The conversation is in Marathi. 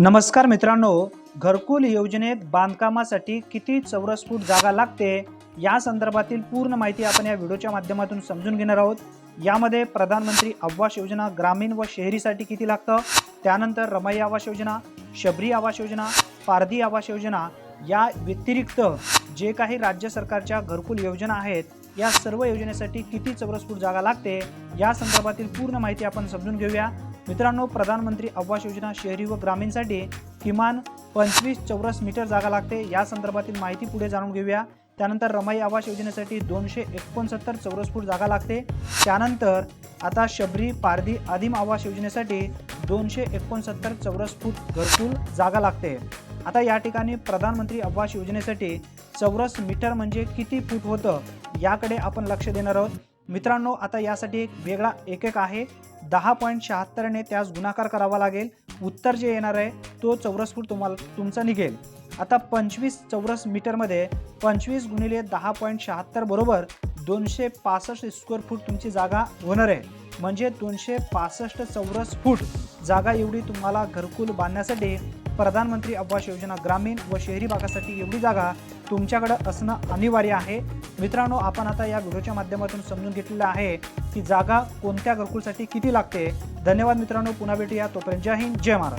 नमस्कार मित्रांनो घरकुल योजनेत बांधकामासाठी किती चौरस फूट जागा लागते या संदर्भातील पूर्ण माहिती आपण या व्हिडिओच्या माध्यमातून समजून घेणार आहोत. यामध्ये प्रधानमंत्री आवास योजना ग्रामीण व शहरीसाठी किती लागतं? त्यानंतर रमाई आवास योजना शबरी आवास योजना पारधी आवास योजना या व्यतिरिक्त जे काही राज्य सरकारच्या घरकुल योजना आहेत या सर्व योजनेसाठी किती चौरस फूट जागा लागते? या संदर्भातील पूर्ण माहिती आपण समजून घेऊया. मित्रांनो प्रधानमंत्री आवास योजना शहरी व ग्रामीणसाठी किमान पंचवीस चौरस मीटर जागा लागते. या संदर्भातील माहिती पुढे जाणून घेऊया. त्यानंतर रमाई आवास योजनेसाठी दोनशे एकोणसत्तर चौरस फूट जागा लागते. त्यानंतर आता शबरी पारधी आदिम आवास योजनेसाठी दोनशे एकोणसत्तर चौरस फूट घरकुल जागा लागते. आता या ठिकाणी प्रधानमंत्री आवास योजनेसाठी चौरस मीटर म्हणजे किती फूट होतं? याकडे आपण लक्ष देणार आहोत. मित्रांनो आता यासाठी एक वेगळा एक एक आहे. दहा पॉईंट शहात्तरने त्यास गुणाकार करावा लागेल. उत्तर जे येणार आहे तो चौरस फूट तुम्हाला तुमचा निघेल. आता पंचवीस चौरस मीटरमध्ये पंचवीस गुणिले दहा पॉईंट शहात्तर बरोबर दोनशे पासष्ट स्क्वेअर फूट तुमची जागा होणार आहे. म्हणजे दोनशे पासष्ट चौरस फूट जागा एवढी तुम्हाला घरकुल बांधण्यासाठी प्रधानमंत्री आवास योजना ग्रामीण व शहरी भागासाठी एवढी जागा तुमच्याकडं असणं अनिवार्य आहे. मित्रांनो आपण आता या व्हिडिओच्या माध्यमातून समजून घेतलेलं आहे की जागा कोणत्या घरकुलसाठी किती लागते. धन्यवाद मित्रांनो पुन्हा भेटूया. तोपर्यंत जय हिंद जय महाराज